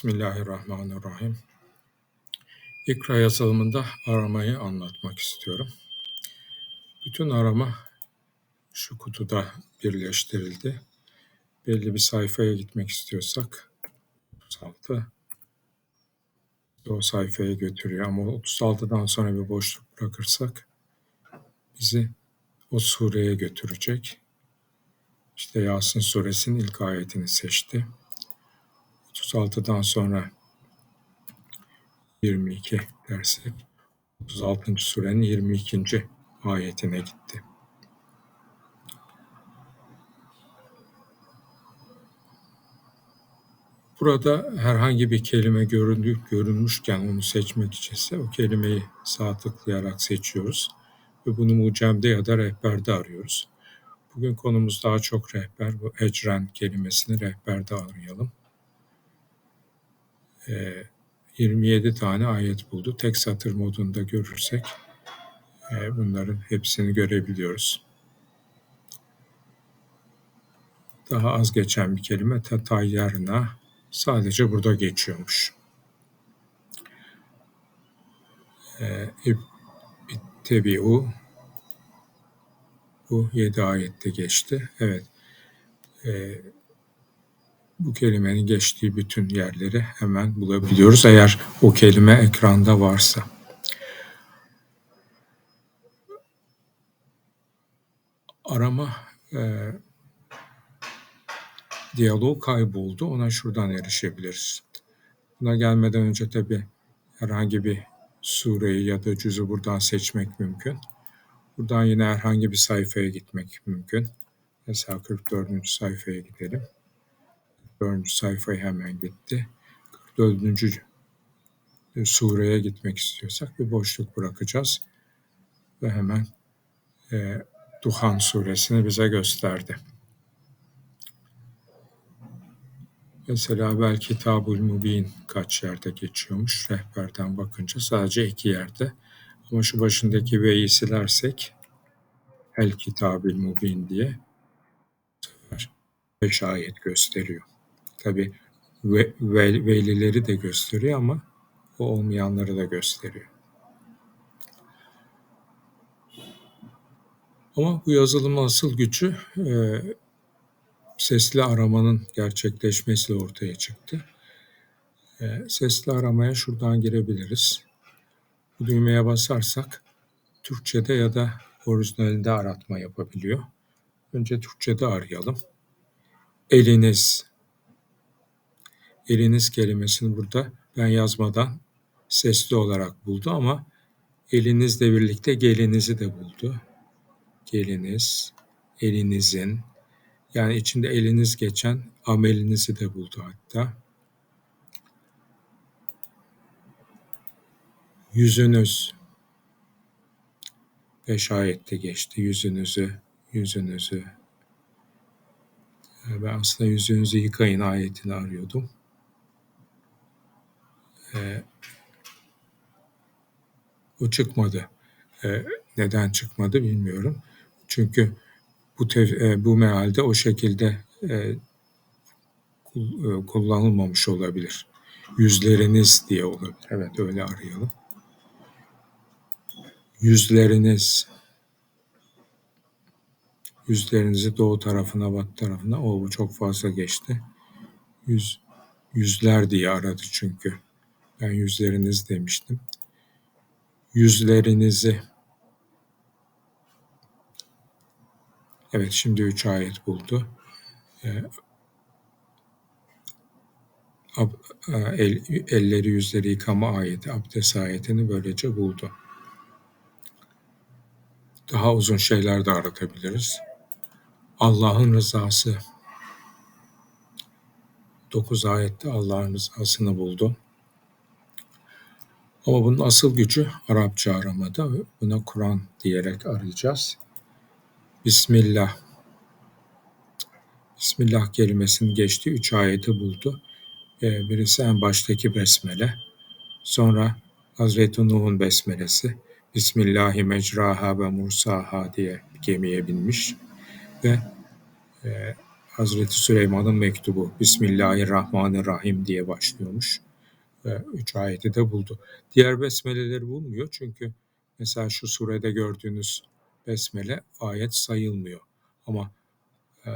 Bismillahirrahmanirrahim. İkra yazılımında aramayı anlatmak istiyorum. Bütün arama şu kutuda birleştirildi. Belli bir sayfaya gitmek istiyorsak 36 o sayfaya götürüyor ama 36'dan sonra bir boşluk bırakırsak bizi o sureye götürecek. İşte Yasin suresinin ilk ayetini seçti. 36'dan sonra 22 dersek 36. surenin 22. ayetine gitti. Burada herhangi bir kelime göründü, görünmüşken onu seçmek içinse o kelimeyi sağ tıklayarak seçiyoruz ve bunu mucemde ya da rehberde arıyoruz. Bugün konumuz daha çok rehber. Bu ecren kelimesini rehberde arayalım. Ee, 27 tane ayet buldu. Tek satır modunda görürsek e, bunların hepsini görebiliyoruz. Daha az geçen bir kelime tatayyarna sadece burada geçiyormuş. E, İttebi'u bu yedi ayette geçti. Evet. E, bu kelimenin geçtiği bütün yerleri hemen bulabiliyoruz eğer o kelime ekranda varsa. Arama e, diyalog kayboldu. Ona şuradan erişebiliriz. Buna gelmeden önce tabi herhangi bir sureyi ya da cüzü buradan seçmek mümkün. Buradan yine herhangi bir sayfaya gitmek mümkün. Mesela 44. sayfaya gidelim. 44. sayfaya hemen gitti. 44. sureye gitmek istiyorsak bir boşluk bırakacağız. Ve hemen e, Duhan suresini bize gösterdi. Mesela belki Tabul Mubin kaç yerde geçiyormuş rehberden bakınca sadece iki yerde. Ama şu başındaki V'yi silersek El Kitabil Mubin diye beş ayet gösteriyor. Tabi ve, ve, velileri de gösteriyor ama o olmayanları da gösteriyor. Ama bu yazılımın asıl gücü e, sesli aramanın gerçekleşmesiyle ortaya çıktı. E, sesli aramaya şuradan girebiliriz. Bu düğmeye basarsak Türkçe'de ya da orijinalinde aratma yapabiliyor. Önce Türkçe'de arayalım. Eliniz. Eliniz kelimesini burada ben yazmadan sesli olarak buldu ama elinizle birlikte gelinizi de buldu. Geliniz, elinizin, yani içinde eliniz geçen amelinizi de buldu hatta. Yüzünüz, beş ayette geçti. Yüzünüzü, yüzünüzü. Ben aslında yüzünüzü yıkayın ayetini arıyordum. Ee, o çıkmadı. Ee, neden çıkmadı bilmiyorum. Çünkü bu tev, e, bu mealde o şekilde e, e, kullanılmamış olabilir. Yüzleriniz diye olabilir. Evet öyle arayalım. Yüzleriniz yüzlerinizi doğu tarafına, batı tarafına. O bu çok fazla geçti. Yüz, yüzler diye aradı çünkü. Ben yüzleriniz demiştim. Yüzlerinizi Evet şimdi üç ayet buldu. Ee, e, el, elleri yüzleri yıkama ayeti, abdest ayetini böylece buldu. Daha uzun şeyler de aratabiliriz. Allah'ın rızası. Dokuz ayette Allah'ın rızasını buldu. Ama bunun asıl gücü Arapça aramada. Buna Kur'an diyerek arayacağız. Bismillah. Bismillah kelimesinin geçtiği üç ayeti buldu. Ee, birisi en baştaki besmele. Sonra Hazreti Nuh'un besmelesi. Bismillahi mecraha ve mursaha diye gemiye binmiş. Ve e, Hazreti Süleyman'ın mektubu Bismillahirrahmanirrahim diye başlıyormuş. Ve üç ayeti de buldu. Diğer besmeleleri bulmuyor çünkü mesela şu surede gördüğünüz besmele ayet sayılmıyor. Ama e,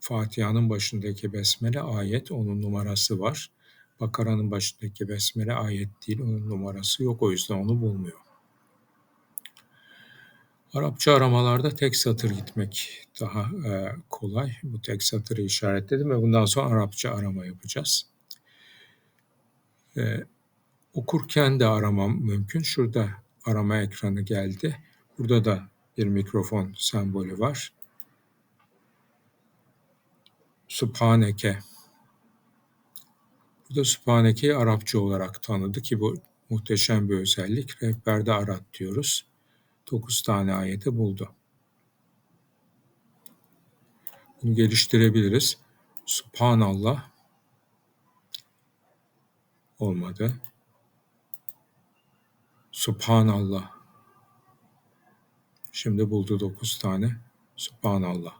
Fatiha'nın başındaki besmele ayet, onun numarası var. Bakara'nın başındaki besmele ayet değil, onun numarası yok. O yüzden onu bulmuyor. Arapça aramalarda tek satır gitmek daha e, kolay. Bu tek satırı işaretledim ve bundan sonra Arapça arama yapacağız. E, okurken de aramam mümkün. Şurada arama ekranı geldi. Burada da bir mikrofon sembolü var. Subhaneke. Burada Subhaneke'yi Arapça olarak tanıdı ki bu muhteşem bir özellik. Rehberde arat diyoruz. 9 tane ayeti buldu. Bunu geliştirebiliriz. Subhanallah olmadı. Subhanallah. Şimdi buldu 9 tane. Subhanallah.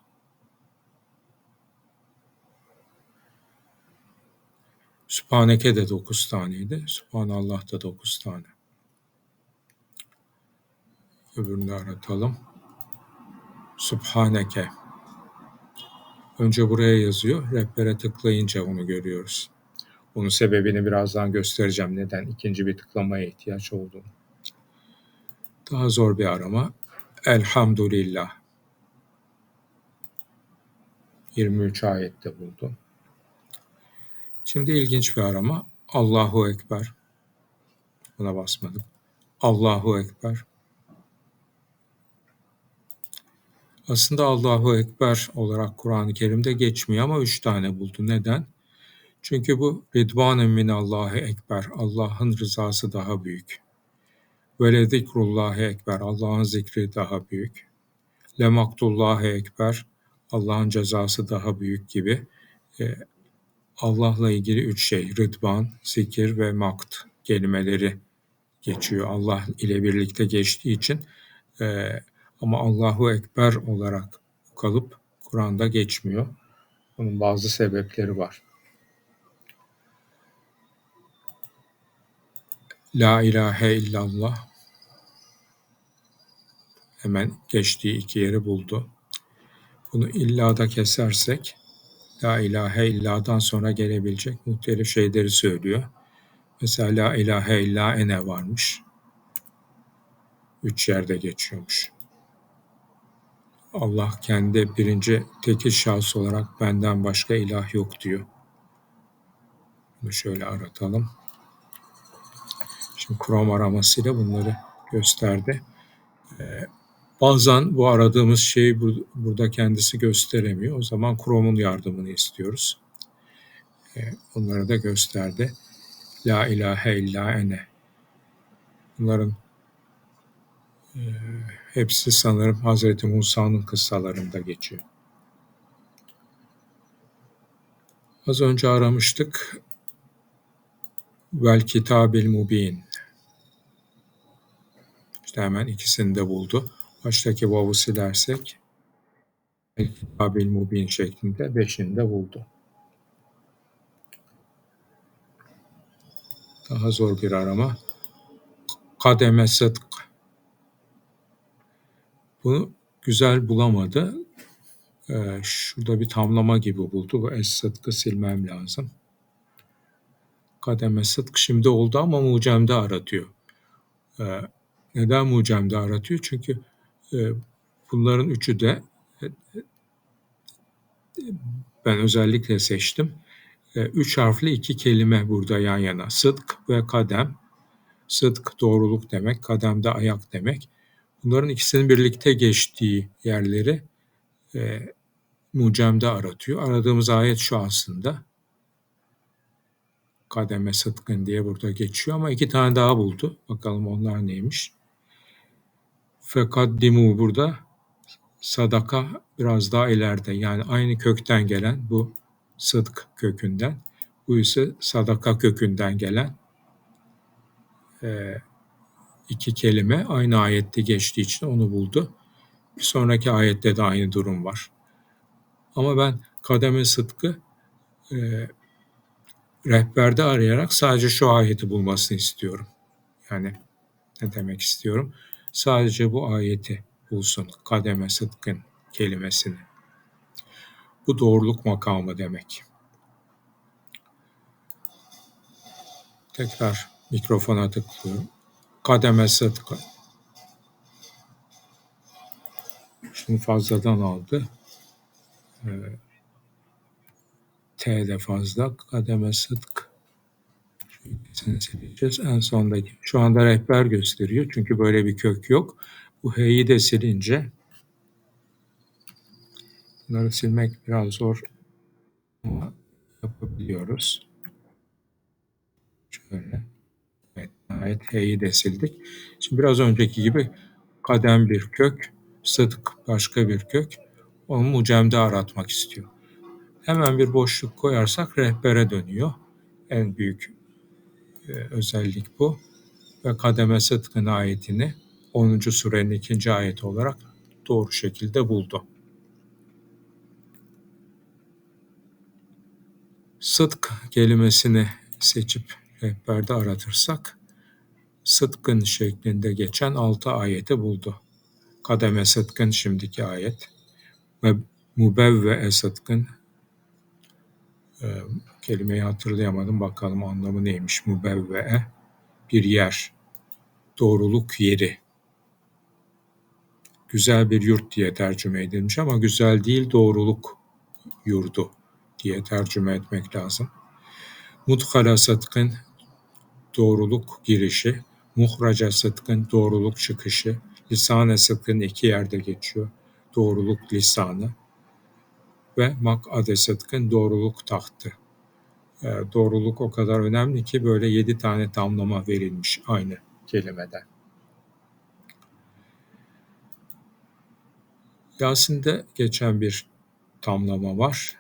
Sübhaneke de 9 taneydi. Subhanallah da 9 tane. Öbürünü aratalım. Subhaneke. Önce buraya yazıyor. Rehbere tıklayınca onu görüyoruz. Bunun sebebini birazdan göstereceğim. Neden ikinci bir tıklamaya ihtiyaç olduğunu. Daha zor bir arama. Elhamdülillah. 23 ayette buldum. Şimdi ilginç bir arama. Allahu Ekber. Buna basmadım. Allahu Ekber. Aslında Allahu Ekber olarak Kur'an-ı Kerim'de geçmiyor ama üç tane buldu. Neden? Çünkü bu Ridvanen minallahi ekber. Allah'ın rızası daha büyük. Ve le zikrullahi ekber. Allah'ın zikri daha büyük. Le maktullahi ekber. Allah'ın cezası daha büyük gibi. E, Allah'la ilgili üç şey. Rıdvan, zikir ve makt kelimeleri geçiyor. Allah ile birlikte geçtiği için e, ama Allahu Ekber olarak kalıp Kur'an'da geçmiyor. Bunun bazı sebepleri var. La ilahe illallah hemen geçtiği iki yeri buldu. Bunu illa da kesersek La ilahe illa'dan sonra gelebilecek muhtelif şeyleri söylüyor. Mesela La ilahe illa ene varmış. Üç yerde geçiyormuş. Allah kendi birinci tekil şahıs olarak benden başka ilah yok diyor. Bunu şöyle aratalım. Şimdi Chrome aramasıyla bunları gösterdi. Ee, bazen bu aradığımız şeyi burada kendisi gösteremiyor. O zaman Chrome'un yardımını istiyoruz. Ee, onları da gösterdi. La ilahe illa ene. Bunların e, hepsi sanırım Hazreti Musa'nın kıssalarında geçiyor. Az önce aramıştık. Vel kitabil mubin. İşte hemen ikisini de buldu. Baştaki vav'u silersek kitabil mubin şeklinde beşini de buldu. Daha zor bir arama. Kademe sıdk. Bunu güzel bulamadı. Ee, şurada bir tamlama gibi buldu. Bu es sıdkı silmem lazım. Kademe sıdk şimdi oldu ama mucemde aratıyor. Ee, neden mucemde aratıyor? Çünkü e, bunların üçü de e, ben özellikle seçtim. E, üç harfli iki kelime burada yan yana. Sıdk ve kadem. Sıdk doğruluk demek, kadem de ayak demek. Bunların ikisinin birlikte geçtiği yerleri e, mucemde aratıyor. Aradığımız ayet şu aslında. Kademe sıdkın diye burada geçiyor ama iki tane daha buldu. Bakalım onlar neymiş. Fekaddimu burada sadaka biraz daha ileride. Yani aynı kökten gelen bu sıdk kökünden. Bu ise sadaka kökünden gelen e, iki kelime aynı ayette geçtiği için onu buldu. Bir sonraki ayette de aynı durum var. Ama ben kademe sıdkı e, rehberde arayarak sadece şu ayeti bulmasını istiyorum. Yani ne demek istiyorum? Sadece bu ayeti bulsun. Kademe sıdkın kelimesini. Bu doğruluk makamı demek. Tekrar mikrofona tıklıyorum. Kademe sıdkı. Şunu fazladan aldı. Ee, T de fazla. Kademe sıdk. Şöyle sileceğiz. En sondaki. Şu anda rehber gösteriyor. Çünkü böyle bir kök yok. Bu H'yi de silince bunları silmek biraz zor ama yapabiliyoruz. Şöyle. Evet, evet H'yi de sildik. Şimdi biraz önceki gibi kadem bir kök, sıdk başka bir kök. Onu mucemde aratmak istiyor. Hemen bir boşluk koyarsak rehbere dönüyor. En büyük özellik bu. Ve kademe sıdkın ayetini 10. surenin ikinci ayeti olarak doğru şekilde buldu. Sıdk kelimesini seçip rehberde aratırsak sıdkın şeklinde geçen altı ayeti buldu. Kademe sıdkın şimdiki ayet ve mubevve sıdkın e, kelimeyi hatırlayamadım. Bakalım anlamı neymiş? Mubevve bir yer doğruluk yeri. Güzel bir yurt diye tercüme edilmiş ama güzel değil doğruluk yurdu diye tercüme etmek lazım. Mudhala sıdkın doğruluk girişi, muhraca sıdkın doğruluk çıkışı, lisan-ı sıdkın iki yerde geçiyor. Doğruluk lisanı ve mak'ade sıdkın doğruluk tahtı. E, doğruluk o kadar önemli ki böyle yedi tane tamlama verilmiş aynı kelimeden. Yasin'de geçen bir tamlama var.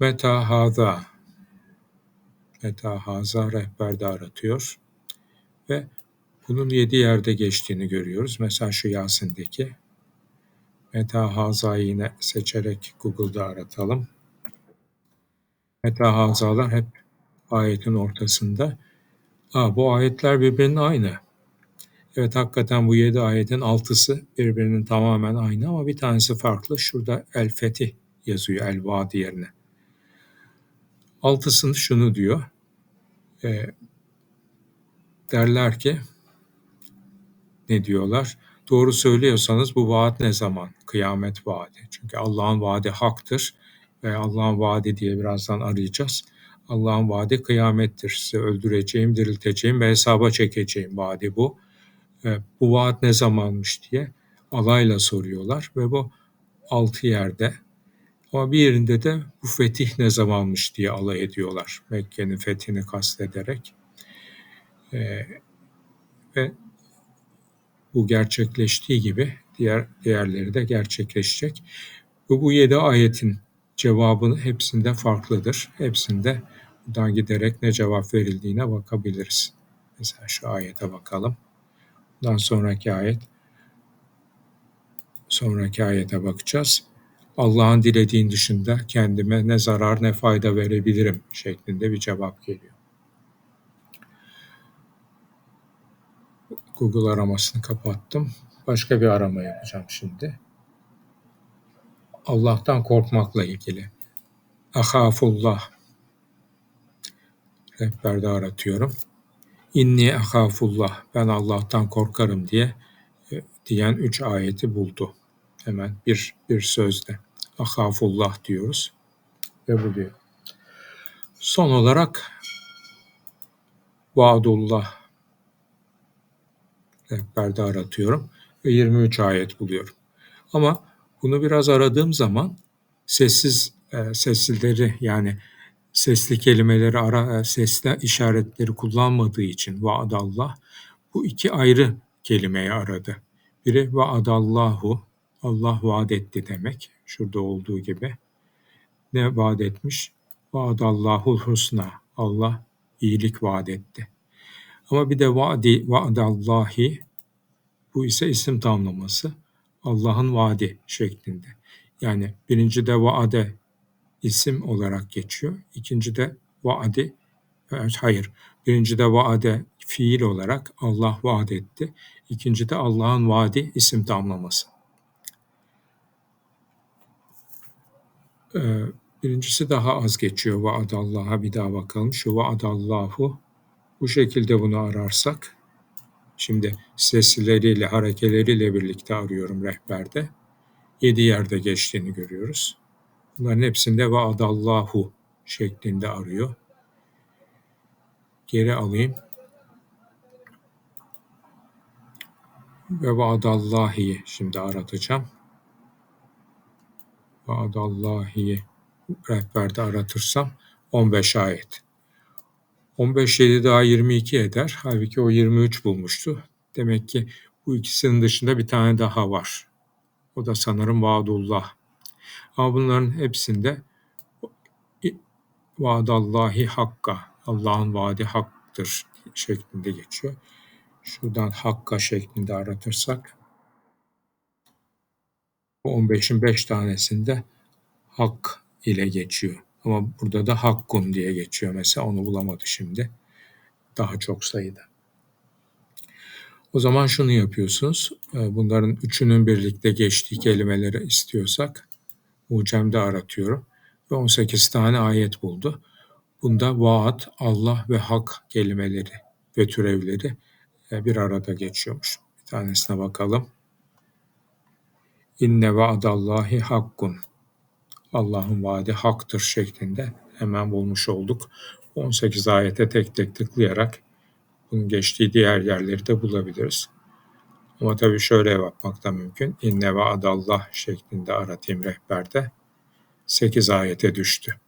Meta haza Meta haza rehberde aratıyor. Ve bunun yedi yerde geçtiğini görüyoruz. Mesela şu Yasin'deki. Meta hazayı yine seçerek Google'da aratalım. Meta hazalar hep ayetin ortasında. Aa, bu ayetler birbirinin aynı. Evet hakikaten bu yedi ayetin altısı birbirinin tamamen aynı ama bir tanesi farklı. Şurada El Fetih yazıyor El Vadi yerine. Altısını şunu diyor. E, derler ki ne diyorlar? Doğru söylüyorsanız bu vaat ne zaman? Kıyamet vaadi. Çünkü Allah'ın vaadi haktır ve Allah'ın vaadi diye birazdan arayacağız. Allah'ın vaadi kıyamettir. Sizi öldüreceğim, dirilteceğim ve hesaba çekeceğim vaadi bu. E, bu vaat ne zamanmış diye alayla soruyorlar ve bu altı yerde ama bir yerinde de bu fetih ne zamanmış diye alay ediyorlar. Mekke'nin fethini kastederek. E, ve bu gerçekleştiği gibi diğer diğerleri de gerçekleşecek. Ve bu yedi ayetin cevabı hepsinde farklıdır. Hepsinde buradan giderek ne cevap verildiğine bakabiliriz. Mesela şu ayete bakalım. Bundan sonraki ayet. Sonraki ayete bakacağız. Allah'ın dilediğin dışında kendime ne zarar ne fayda verebilirim şeklinde bir cevap geliyor. Google aramasını kapattım. Başka bir arama yapacağım şimdi. Allah'tan korkmakla ilgili. Ahafullah. Rehberde aratıyorum. İnni ahafullah. Ben Allah'tan korkarım diye e, diyen üç ayeti buldu. Hemen bir, bir sözde. Ahafullah diyoruz ve buluyor. Son olarak Vaadullah rehberde aratıyorum ve 23 ayet buluyorum. Ama bunu biraz aradığım zaman sessiz e, seslileri yani sesli kelimeleri ara e, sesli işaretleri kullanmadığı için vaadallah bu iki ayrı kelimeyi aradı. Biri vaadallahu Allah vaat etti demek. Şurada olduğu gibi. Ne vaat etmiş? Vaadallahul husna. Allah iyilik vaat etti. Ama bir de vaadi, vaadallahi bu ise isim tamlaması. Allah'ın vaadi şeklinde. Yani birinci de vaade isim olarak geçiyor. İkinci de vaadi hayır. Birinci de vaade fiil olarak Allah vaat etti. İkinci de Allah'ın vaadi isim tamlaması. Ee, birincisi daha az geçiyor. Vaadallaha bir daha bakalım. Şu vaadallahu bu şekilde bunu ararsak şimdi sesleriyle, harekeleriyle birlikte arıyorum rehberde. Yedi yerde geçtiğini görüyoruz. Bunların hepsinde vaadallahu şeklinde arıyor. Geri alayım. Ve vaadallahi'yi şimdi aratacağım. Vaadallahi'yi rehberde aratırsam 15 ayet. 15 7 daha 22 eder. Halbuki o 23 bulmuştu. Demek ki bu ikisinin dışında bir tane daha var. O da sanırım vaadullah. Ama bunların hepsinde vaadallahi hakka, Allah'ın vaadi haktır şeklinde geçiyor. Şuradan hakka şeklinde aratırsak bu 15'in 5 tanesinde hak ile geçiyor. Ama burada da hakkun diye geçiyor mesela onu bulamadı şimdi. Daha çok sayıda. O zaman şunu yapıyorsunuz. Ee, bunların üçünün birlikte geçtiği kelimeleri istiyorsak mucemde aratıyorum. Ve 18 tane ayet buldu. Bunda vaat, Allah ve hak kelimeleri ve türevleri e, bir arada geçiyormuş. Bir tanesine bakalım. İnne vaadallahi hakkun. Allah'ın vaadi haktır şeklinde hemen bulmuş olduk. 18 ayete tek tek tıklayarak bunun geçtiği diğer yerleri de bulabiliriz. Ama tabii şöyle bakmak da mümkün. İnne ve adallah şeklinde aratayım rehberde. 8 ayete düştü.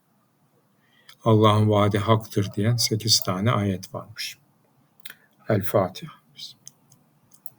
Allah'ın vaadi haktır diyen 8 tane ayet varmış. El Fatiha.